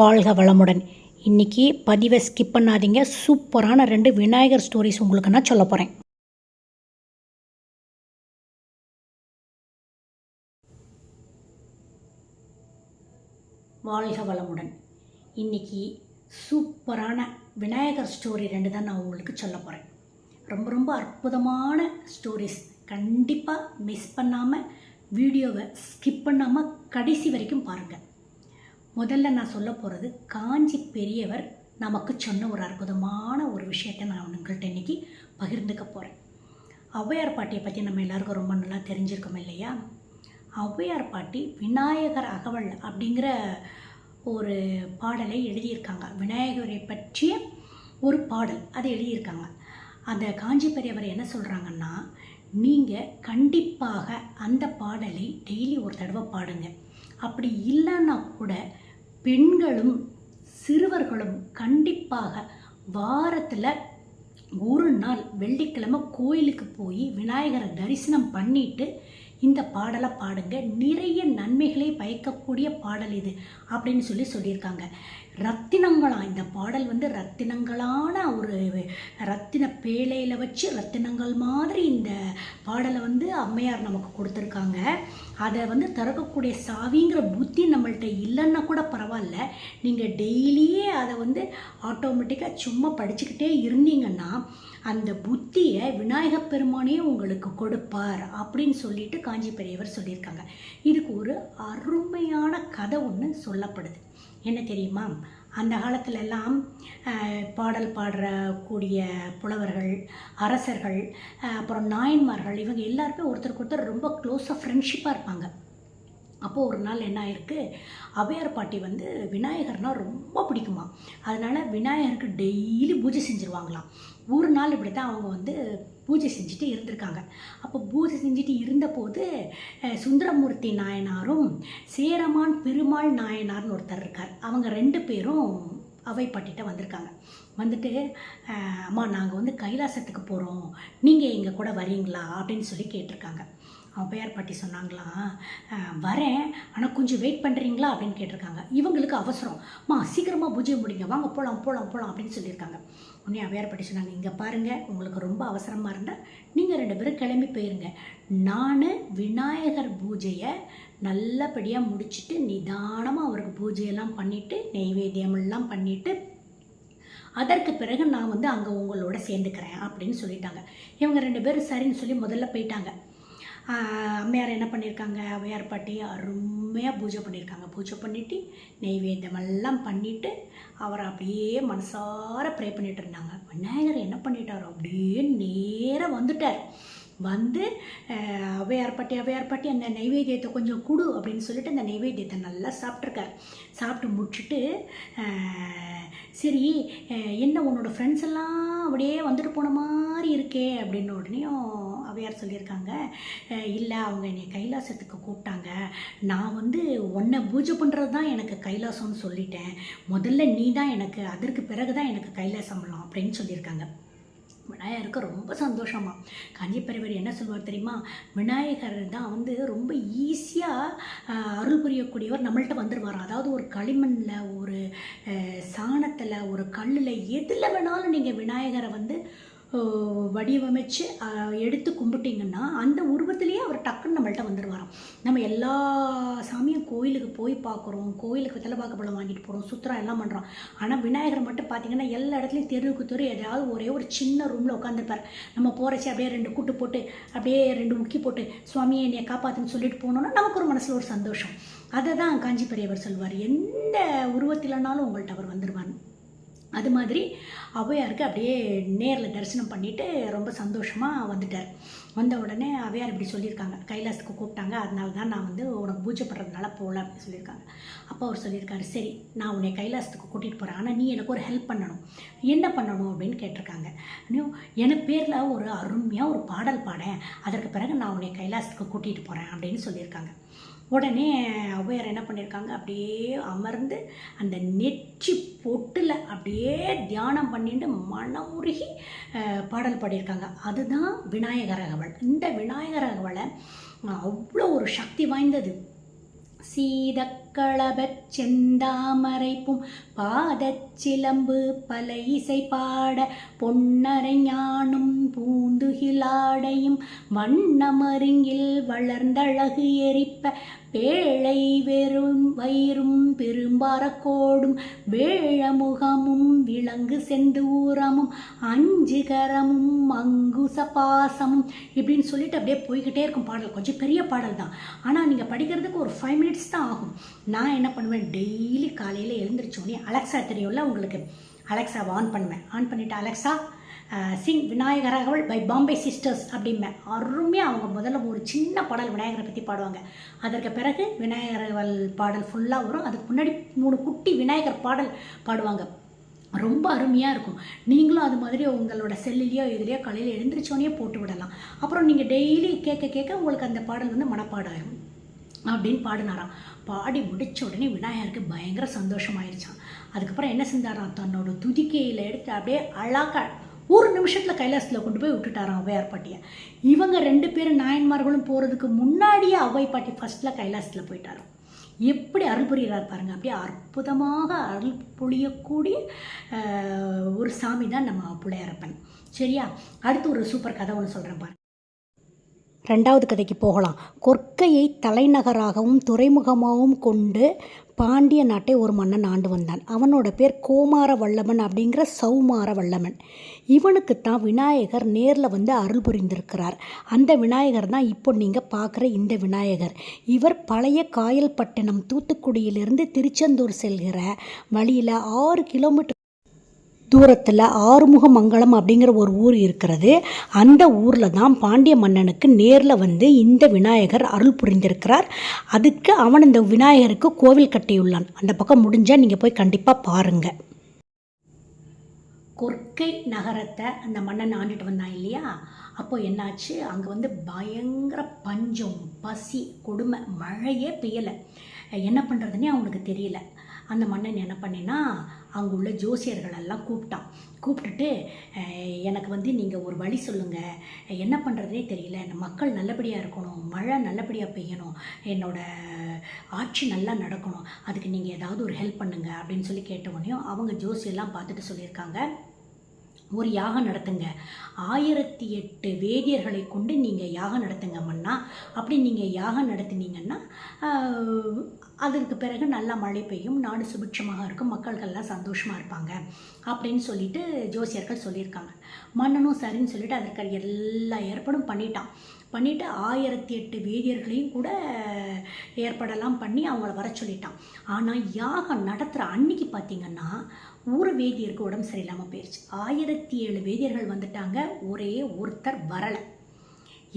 வாழ்க வளமுடன். இன்றைக்கி பதிவை ஸ்கிப் பண்ணாதீங்க. சூப்பரான ரெண்டு விநாயகர் ஸ்டோரிஸ் உங்களுக்கு நான் சொல்ல போகிறேன் வாழ்க வளமுடன். இன்னைக்கு சூப்பரான விநாயகர் ஸ்டோரி ரெண்டு தான் நான் உங்களுக்கு சொல்ல போகிறேன் ரொம்ப ரொம்ப அற்புதமான ஸ்டோரிஸ் கண்டிப்பாக மிஸ் பண்ணாமல் வீடியோவை ஸ்கிப் பண்ணாமல் கடைசி வரைக்கும் பாருங்கள் முதல்ல நான் சொல்ல போகிறது காஞ்சி பெரியவர் நமக்கு சொன்ன ஒரு அற்புதமான ஒரு விஷயத்தை நான் உங்கள்கிட்ட இன்னைக்கு பகிர்ந்துக்க போகிறேன் ஔவையார் பாட்டியை பற்றி நம்ம எல்லாருக்கும் ரொம்ப நல்லா தெரிஞ்சிருக்கோம் இல்லையா? ஔவையார் பாட்டி விநாயகர் அகவல் அப்படிங்கிற ஒரு பாடலை எழுதியிருக்காங்க. விநாயகரை பற்றிய ஒரு பாடல் அதை எழுதியிருக்காங்க. அந்த காஞ்சி பெரியவர் என்ன சொல்கிறாங்கன்னா நீங்கள் கண்டிப்பாக அந்த பாடலை டெய்லி ஒரு தடவை பாடுங்க. அப்படி இல்லைன்னா கூட பெண்களும் சிறுவர்களும் கண்டிப்பாக வாரத்தில் ஒரு நாள் வெள்ளிக்கிழமை கோயிலுக்கு போய் விநாயகரை தரிசனம் பண்ணிட்டு இந்த பாடலை பாடுங்க. நிறைய நன்மைகளை பயக்கக்கூடிய பாடல் இது அப்படின்னு சொல்லி சொல்லியிருக்காங்க. ரத்தினங்களா? இந்த பாடல் வந்து ரத்தினங்களான ஒரு ரத்தின பேழையில் வச்சு ரத்தினங்கள் மாதிரி இந்த பாடலை வந்து அம்மையார் நமக்கு கொடுத்துருக்காங்க. அதை வந்து திறக்கக்கூடிய சாவிங்கிற புத்தி நம்மள்கிட்ட இல்லைன்னா கூட பரவாயில்ல. நீங்கள் டெய்லியே அதை வந்து ஆட்டோமேட்டிக்காக சும்மா படிச்சுக்கிட்டே இருந்தீங்கன்னா அந்த புத்தியை விநாயகப் பெருமானே உங்களுக்கு கொடுப்பார் அப்படின்னு சொல்லிட்டு காஞ்சி பெரியவர் சொல்லியிருக்காங்க. இதுக்கு ஒரு அருமையான கதை ஒன்று சொல்லப்படுது. என்ன தெரியுமா? அந்த காலத்திலெல்லாம் பாடல் பாடுற பாடல் பாடுறக்கூடிய புலவர்கள் அரசர்கள் அப்புறம் நாயன்மார்கள் இவங்க எல்லாருமே ஒருத்தருக்கு ஒருத்தர் ரொம்ப க்ளோஸாக ஃப்ரெண்ட்ஷிப்பாக இருப்பாங்க. அப்போது ஒரு நாள் என்ன ஆயிருக்கு? அவையார் பாட்டி வந்து விநாயகர்னால் ரொம்ப பிடிக்குமா? அதனால் விநாயகருக்கு டெய்லி பூஜை செஞ்சுருவாங்களாம். ஒரு நாள் இப்படி தான் அவங்க வந்து பூஜை செஞ்சுட்டு இருந்திருக்காங்க. அப்போ பூஜை செஞ்சுட்டு இருந்தபோது சுந்தரமூர்த்தி நாயனாரும் சேரமான் பெருமாள் நாயனார்னு ஒருத்தர் இருக்கார். அவங்க ரெண்டு பேரும் அவை வந்திருக்காங்க. வந்துட்டு அம்மா நாங்கள் வந்து கைலாசத்துக்கு போகிறோம் நீங்கள் எங்கள் கூட வரீங்களா? அப்படின்னு சொல்லி கேட்டிருக்காங்க. ஔவையார் பாட்டி சொன்னாங்களாம் வரேன். ஆனால் கொஞ்சம் வெயிட் பண்ணுறீங்களா அப்படின்னு கேட்டிருக்காங்க. இவங்களுக்கு அவசரம். மா சீக்கிரமாக பூஜை முடிங்க. வாங்க போகலாம் போகலாம் போகலாம் அப்படின்னு சொல்லியிருக்காங்க. உடனே ஔவையார் பாட்டி சொன்னாங்க இங்கே பாருங்கள் உங்களுக்கு ரொம்ப அவசரமாக இருந்தால் நீங்கள் ரெண்டு பேரும் கிளம்பி போயிருங்க. நான் விநாயகர் பூஜையை நல்லபடியாக முடிச்சுட்டு நிதானமாக அவருக்கு பூஜையெல்லாம் பண்ணிவிட்டு நெய்வேத்தியமெல்லாம் பண்ணிவிட்டு அதற்கு பிறகு நான் வந்து அங்கே உங்களோட சேர்ந்துக்கிறேன் அப்படின்னு சொல்லிட்டாங்க. இவங்க ரெண்டு பேரும் சரின்னு சொல்லி முதல்ல போயிட்டாங்க. அம்மையார் என்ன பண்ணியிருக்காங்க அவையார் பாட்டி அருமையாக பூஜை பண்ணியிருக்காங்க பூஜை பண்ணிவிட்டு நெய்வேத்தியம் எல்லாம் அவரை அப்படியே மனசார ப்ரே பண்ணிகிட்டு இருந்தாங்க. விநாயகர் என்ன பண்ணிட்டார்? அப்படியே நேராக வந்துட்டார். வந்து அவையார் பாட்டி அவையார் பாட்டி அந்த நைவேத்தியத்தை கொஞ்சம் கொடு அப்படின்னு சொல்லிட்டு அந்த நைவேத்தியத்தை நல்லா சாப்பிட்ருக்கார் சாப்பிட்டு முடிச்சுட்டு சரி என்ன உன்னோட ஃப்ரெண்ட்ஸ் எல்லாம் அப்படியே வந்துட்டு போன மாதிரி இருக்கே அப்படின்னு உடனேயும் அவையார் சொல்லியிருக்காங்க. இல்லை அவங்க என்னை கைலாசத்துக்கு கூப்பிட்டாங்க. நான் வந்து உன்னை பூஜை பண்ணுறது தான் எனக்கு கைலாசம்னு சொல்லிட்டேன். முதல்ல நீ தான் எனக்கு அதற்கு பிறகு தான் எனக்கு கைலாசம்லாம் அப்படின்னு சொல்லியிருக்காங்க. விநாயகருக்கு ரொம்ப சந்தோஷமா. காஞ்சி என்ன சொல்வார் தெரியுமா? விநாயகர் தான் வந்து ரொம்ப ஈஸியாக அருள் புரியக்கூடியவர் நம்மள்ட்ட வந்துடுவார் அதாவது ஒரு களிமண்ணில் ஒரு சாணத்தில் ஒரு கல்லில் எதில் வேணாலும் நீங்கள் விநாயகரை வந்து வடிவமைச்சு எடுத்து கும்பிட்டீங்கன்னா அந்த உருவத்திலேயே அவர் டக்குன்னு நம்மள்ட்ட வந்துடுவாராம் நம்ம எல்லா சாமியும் கோயிலுக்கு போய் பார்க்குறோம் கோயிலுக்கு வெத்தலை பழம் வாங்கிட்டு போகிறோம் சுற்றுறோம் எல்லாம் பண்ணுறோம் ஆனால் விநாயகர் மட்டும் பார்த்தீங்கன்னா எல்லா இடத்துலையும் தெருவுக்கு தெரு எதாவது ஒரே ஒரு சின்ன ரூமில் உட்காந்துருப்பார் நம்ம போகிறச்சி அப்படியே ரெண்டு கூட்டு போட்டு அப்படியே ரெண்டு முக்கி போட்டு சுவாமியை என்னைய காப்பாற்றுன்னு சொல்லிட்டு போனோம்னா நமக்கு ஒரு மனசில் ஒரு சந்தோஷம். அதை தான் காஞ்சி பெரியவர் சொல்வார். எந்த உருவத்திலனாலும் உங்கள்கிட்ட அவர் வந்துடுவார் அது மாதிரி ஔவையாருக்கு அப்படியே நேரில் தரிசனம் பண்ணிவிட்டு ரொம்ப சந்தோஷமாக வந்துட்டார். வந்த உடனே அவையார் இப்படி சொல்லியிருக்காங்க. கைலாசத்துக்கு கூப்பிட்டாங்க. அதனால தான் நான் வந்து உனக்கு பூஜை பண்ணுறதுனால போகல அப்படின்னு சொல்லியிருக்காங்க. அப்போ அவர் சொல்லியிருக்காரு சரி நான் உன்னை கைலாசத்துக்கு கூட்டிகிட்டு போகிறேன் ஆனால் நீ எனக்கு ஒரு ஹெல்ப் பண்ணணும். என்ன பண்ணணும்? அப்படின்னு கேட்டிருக்காங்க. இன்னும் என் பேரில் ஒரு அருமையாக ஒரு பாடல் பாடேன். அதற்கு பிறகு நான் உன்னை கைலாசத்துக்கு கூட்டிகிட்டு போகிறேன் அப்படின்னு சொல்லியிருக்காங்க. உடனே ஔவையார் என்ன பண்ணியிருக்காங்க அப்படியே அமர்ந்து அந்த நெச்சி பொட்டில் அப்படியே தியானம் பண்ணிட்டு மனமுருகி பாடல் பாடியிருக்காங்க. அதுதான் விநாயகர் அகவல். இந்த விநாயகர் அகவலை அவ்வளோ ஒரு சக்தி வாய்ந்தது. சீத செந்தாமரைப்பும் பாதச்சிலம்பு பல இசை பாட பொன்னரை ஞானும் பூந்துகிலாடையும் வண்ணமருங்கில் வளர்ந்தழகு எரிப்ப ஏழை வெறும் வயிறும் பெரும்பாரக்கோடும் வேழமுகமும் விலங்கு செந்தூரமும் அஞ்சுகரமும் அங்குச பாசமும். இப்படின்னு சொல்லிட்டு அப்படியே போய்கிட்டே இருக்கும் பாடல். கொஞ்சம் பெரிய பாடல் தான். ஆனால் நீங்கள் படிக்கிறதுக்கு ஒரு ஃபைவ் மினிட்ஸ் தான் ஆகும். நான் என்ன பண்ணுவேன்? டெய்லி காலையில் எழுந்திரிச்சோடனே அலெக்ஸா தெரியும்ல உங்களுக்கு? அலெக்ஸாவை ஆன் பண்ணுவேன். ஆன் பண்ணிவிட்டு அலெக்ஸா சிங் விநாயகராகவள் பை பாம்பே சிஸ்டர்ஸ் அப்படிம்பேன் அருமையாக அவங்க முதல்ல ஒரு சின்ன பாடல் விநாயகரை பற்றி பாடுவாங்க. அதற்கு பிறகு விநாயகரகவல் பாடல் ஃபுல்லாக வரும். அதுக்கு முன்னாடி மூணு குட்டி விநாயகர் பாடல் பாடுவாங்க. ரொம்ப அருமையாக இருக்கும். நீங்களும் அது மாதிரி உங்களோட செல்லுலேயோ இதுலேயோ காலையில் எழுந்திரிச்சோன்னே போட்டு விடலாம். அப்புறம் நீங்கள் டெய்லி கேட்க கேட்க உங்களுக்கு அந்த பாடல் வந்து மனப்பாடாயிரும். அப்படின்னு பாடினாராம். பாடி முடிச்ச உடனே விநாயகருக்கு பயங்கர சந்தோஷமாயிருச்சான் அதுக்கப்புறம் என்ன செஞ்சாராம்? தன்னோட துதிக்கையில் எடுத்து அப்படியே அழகாக ஒரு நிமிஷத்தில் கைலாசத்தில் கொண்டு போய் விட்டுட்டாராம் ஔவையார் பாட்டியை இவங்க ரெண்டு பேரும் நாயன்மார்களும் போகிறதுக்கு முன்னாடியே ஔவை பாட்டி ஃபஸ்ட்டில் கைலாசத்தில் போயிட்டாராம். எப்படி அருள் புரிகிறார் பாருங்கள் அப்படியே அற்புதமாக அருள் புரியக்கூடிய ஒரு சாமி தான் நம்ம பிள்ளையாரப்பன் சரியா? அடுத்து ஒரு சூப்பர் கதை ஒன்று சொல்கிறேன் பாருங்க. ரெண்டாவது கதைக்கு போகலாம். கொற்கையை தலைநகராகவும் துறைமுகமாகவும் கொண்டு பாண்டிய நாட்டை ஒரு மன்னன் ஆண்டு வந்தான். அவனோட பேர் கோமார வல்லமன் அப்படிங்கிற சௌமார வல்லமன். இவனுக்குத்தான் விநாயகர் நேரில் வந்து அருள் புரிந்திருக்கிறார். அந்த விநாயகர் தான் இப்போ நீங்கள் பார்க்குற இந்த விநாயகர். இவர் பழைய காயல்பட்டினம் தூத்துக்குடியிலிருந்து திருச்செந்தூர் செல்கிற வழியில் ஆறு கிலோமீட்டர் தூரத்தில் ஆறுமுகமங்கலம் அப்படிங்கிற ஒரு ஊர் இருக்கிறது. அந்த ஊரில் தான் பாண்டிய மன்னனுக்கு நேரில் வந்து இந்த விநாயகர் அருள் புரிந்திருக்கிறார். அதுக்கு அவன் இந்த விநாயகருக்கு கோவில் கட்டியுள்ளான். அந்த பக்கம் முடிஞ்சால் நீங்கள் போய் கண்டிப்பாக பாருங்கள் கொர்க்கை நகரத்தை அந்த மன்னன் ஆண்டுட்டு வந்தான் இல்லையா? அப்போ என்னாச்சு? அங்கே வந்து பயங்கர பஞ்சம் பசி கொடுமை மழையே பெய்யலை. என்ன பண்ணுறதுனே அவனுக்கு தெரியல. அந்த மன்னன் என்ன பண்ணினா அங்கே உள்ள ஜோசியர்கள் எல்லாம் கூப்பிட்டான். கூப்பிட்டுட்டு எனக்கு வந்து நீங்கள் ஒரு வழி சொல்லுங்கள் என்ன பண்ணுறதே தெரியல. மக்கள் நல்லபடியாக இருக்கணும். மழை நல்லபடியாக பெய்யணும். என்னோடய ஆட்சி நல்லா நடக்கணும். அதுக்கு நீங்கள் ஏதாவது ஒரு ஹெல்ப் பண்ணுங்கள் அப்படின்னு சொல்லி கேட்டவொடனே அவங்க ஜோசியெல்லாம் பார்த்துட்டு சொல்லியிருக்காங்க. ஒரு யாகம் நடத்துங்க. ஆயிரத்தி எட்டு வேதியர்களை கொண்டு நீங்கள் யாகம் நடத்துங்க மன்னா அப்படி நீங்கள் யாகம் நடத்தினீங்கன்னா அதற்கு பிறகு நல்லா மழை பெய்யும் நாடு சுபிட்சமாக இருக்கும் மக்கள்கள்லாம் சந்தோஷமாக இருப்பாங்க. அப்படின்னு சொல்லிட்டு ஜோசியர்கள் சொல்லியிருக்காங்க. மன்னனும் சரின்னு சொல்லிட்டு அதற்கு எல்லா ஏற்பாடும் பண்ணிட்டான். பண்ணிவிட்டு ஆயிரத்தி எட்டு வேதியர்களையும் கூட ஏற்படலாம் பண்ணி அவங்கள வர சொல்லிட்டான். ஆனால் யாகம் நடத்துகிற அன்னைக்கு பார்த்தீங்கன்னா ஒரு வேதியருக்கு உடம்பு சரியில்லாமல் போயிடுச்சு ஆயிரத்தி ஏழு வேதியர்கள் வந்துட்டாங்க ஒரே ஒருத்தர் வரலை.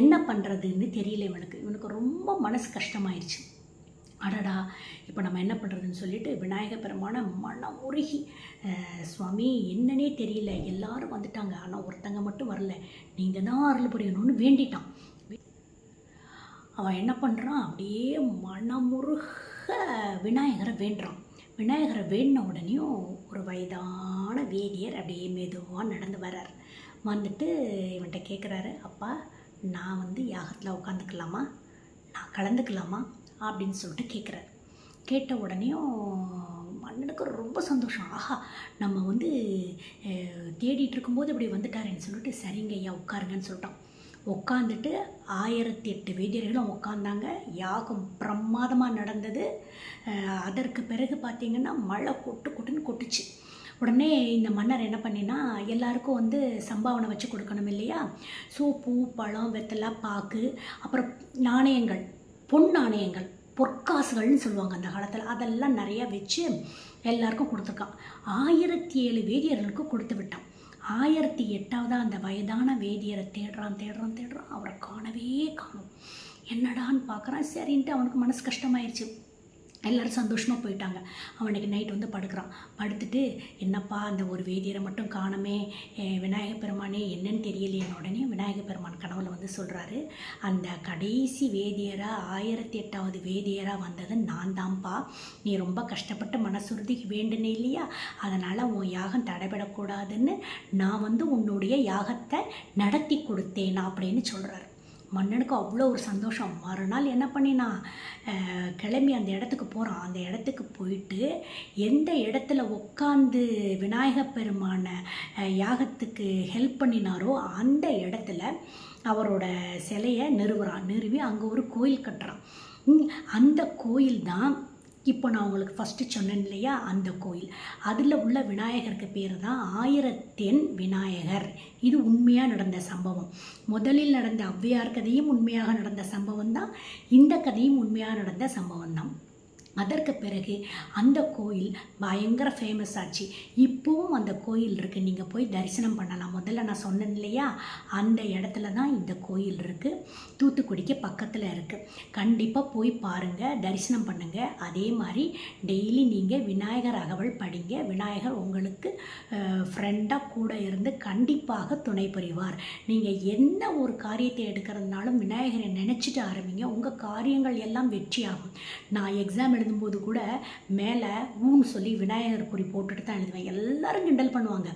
என்ன பண்ணுறதுன்னு தெரியல இவனுக்கு. இவனுக்கு ரொம்ப மனசு கஷ்டமாயிருச்சு. அடடா இப்போ நம்ம என்ன பண்ணுறதுன்னு சொல்லிட்டு விநாயக பெருமான மனம் உருகி சுவாமி என்னன்னே தெரியல. எல்லாரும் வந்துட்டாங்க. ஆனால் ஒருத்தங்க மட்டும் வரல. நீங்கள் தான் அருள் புரியணும்னு வேண்டிட்டான். அவன் என்ன பண்ணுறான் அப்படியே மனமுருக விநாயகரை வேண்டுறான். விநாயகரை வேண்டின உடனேயும் ஒரு வயதான வேதியர் அப்படியே மெதுவாக நடந்து வர்றார். வந்துட்டு இவன்கிட்ட கேட்குறாரு அப்பா நான் வந்து யாகத்தில் உட்காந்துக்கலாமா நான் கலந்துக்கலாமா? அப்படின்னு சொல்லிட்டு கேட்குறாரு கேட்ட உடனேயும் மன்னனுக்கு ரொம்ப சந்தோஷம். ஆஹா நம்ம வந்து தேடிட்டு இருக்கும்போது இப்படி வந்துட்டாருன்னு சொல்லிட்டு சரிங்க ஐயா உட்காருங்கன்னு சொல்லிட்டான். உட்காந்துட்டு ஆயிரத்தி எட்டு வேதியர்களும் உட்காந்தாங்க யாகம் பிரமாதமாக நடந்தது. அதற்கு பிறகு பார்த்திங்கன்னா மழை கொட்டு கொட்டுன்னு கொட்டுச்சு. உடனே இந்த மன்னர் என்ன பண்ணினா எல்லாருக்கும் வந்து சம்பாவனை வச்சு கொடுக்கணும் இல்லையா? ஸோ பூ பழம் வெத்தலை பாக்கு அப்புறம் நாணயங்கள் பொன் நாணயங்கள் பொற்காசுகள்னு சொல்லுவாங்க அந்த காலத்தில். அதெல்லாம் நிறையா வச்சு எல்லாருக்கும் கொடுத்துருக்கான். ஆயிரத்தி ஏழு வேதியர்களுக்கும் கொடுத்து விட்டான். ஆயிரத்தி எட்டாவது அந்த வயதான வேதியரை தேடுறான் தேடுறான் தேடுறான். அவரை காணவே காணும். என்னடான்னு பார்க்குறான். சரின்ட்டு அவனுக்கு மனசு கஷ்டமாயிருச்சு. எல்லோரும் சந்தோஷமாக போயிட்டாங்க. அவனுக்கு நைட் வந்து படுக்கிறான். படுத்துட்டு என்னப்பா அந்த ஒரு வேதியரை மட்டும் காணமே. அஹ் விநாயக பெருமானே என்னன்னு தெரியலையே. உடனே விநாயக பெருமான் கனவுல வந்து சொல்கிறாரு அந்த கடைசி வேதியராக ஆயிரத்தி எட்டாவது வேதியராக வந்தது நான் தான்ப்பா. நீ ரொம்ப கஷ்டப்பட்டு மனசுறுதிக்கு வேண்டுனே இல்லையா? அதனால் உன் யாகம் தடைபடக்கூடாதுன்னு நான் வந்து உன்னுடைய யாகத்தை நடத்தி கொடுத்தேன்? அப்படின்னு சொல்கிறாரு மன்னனுக்கு அவ்வளோ ஒரு சந்தோஷம். மறுநாள் என்ன பண்ணினா கிளம்பி அந்த இடத்துக்கு போகிறான் அந்த இடத்துக்கு போயிட்டு எந்த இடத்துல உட்காந்து விநாயகப் பெருமான யாகத்துக்கு ஹெல்ப் பண்ணினாரோ அந்த இடத்துல அவரோட சிலையை நிறுவுறான். நிறுவி அங்கே ஒரு கோயில் கட்டுறான். அந்த கோயில் தான் இப்போ நான் உங்களுக்கு ஃபஸ்ட்டு சொன்னேன் இல்லையா? அந்த கோயில். அதில் உள்ள விநாயகருக்கு பேர் தான் ஆயிரத்தென் விநாயகர். இது உண்மையாக நடந்த சம்பவம். முதலில் நடந்த ஔவையார் கதையும் உண்மையாக நடந்த சம்பவம் தான். இந்த கதையும் உண்மையாக நடந்த சம்பவம் தான். அதற்கு பிறகு அந்த கோயில் பயங்கர ஃபேமஸ் ஆச்சு. இப்போவும் அந்த கோயில் இருக்குது நீங்கள் போய் தரிசனம் பண்ணலாம். முதல்ல நான் சொன்னேன் இல்லையா? அந்த இடத்துல தான் இந்த கோயில் இருக்குது தூத்துக்குடிக்கு பக்கத்தில் இருக்குது கண்டிப்பாக போய் பாருங்கள் தரிசனம் பண்ணுங்கள் அதே மாதிரி டெய்லி நீங்கள் விநாயகர் அகவல் படிங்க. விநாயகர் உங்களுக்கு ஃப்ரெண்டாக கூட இருந்து கண்டிப்பாக துணை புரிவார். நீங்கள் என்ன ஒரு காரியத்தை எடுக்கிறதுனாலும் விநாயகரை நினச்சிட்டு ஆரம்பிங்க. உங்கள் காரியங்கள் எல்லாம் வெற்றியாகும். நான் எக்ஸாம் எழுதும்போது கூட மேலே ஊன்னு சொல்லி விநாயகர் குறி போட்டுட்டு தான் எழுதுவேன். எல்லாரும் கிண்டல் பண்ணுவாங்க.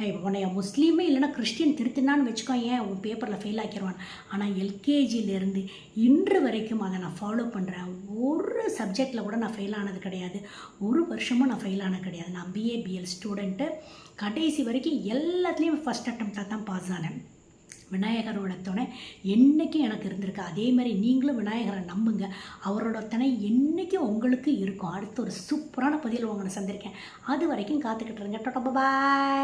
"ஏய், உன்னைய முஸ்லீமே இல்லைன்னா கிறிஸ்டியன் திருத்தினான்னு வச்சுக்கோ ஏன் உன் பேப்பரில் ஃபெயில் ஆக்கிடுவான் ஆனால் எல்கேஜியிலேருந்து இன்று வரைக்கும் அதை நான் ஃபாலோ பண்ணுறேன் ஒரு சப்ஜெக்டில் கூட நான் ஃபெயில் ஆனது கிடையாது. ஒரு வருஷமும் நான் ஃபெயில் ஆனது கிடையாது. நான் பிஏ பிஎல் ஸ்டூடெண்ட்டு கடைசி வரைக்கும் எல்லாத்துலேயும் ஃபஸ்ட் அட்டம்ப்டாக தான் பாஸ் ஆனேன். விநாயகரோட துணை என்றைக்கும் எனக்கு இருந்திருக்கு அதே மாதிரி நீங்களும் விநாயகரை நம்புங்க. அவரோட துணை என்றைக்கும் உங்களுக்கு இருக்கும். அடுத்து ஒரு சூப்பரான பதிவில் உங்களை சந்திருக்கேன். அது வரைக்கும் காத்துக்கிட்டு இருங்க. பாய்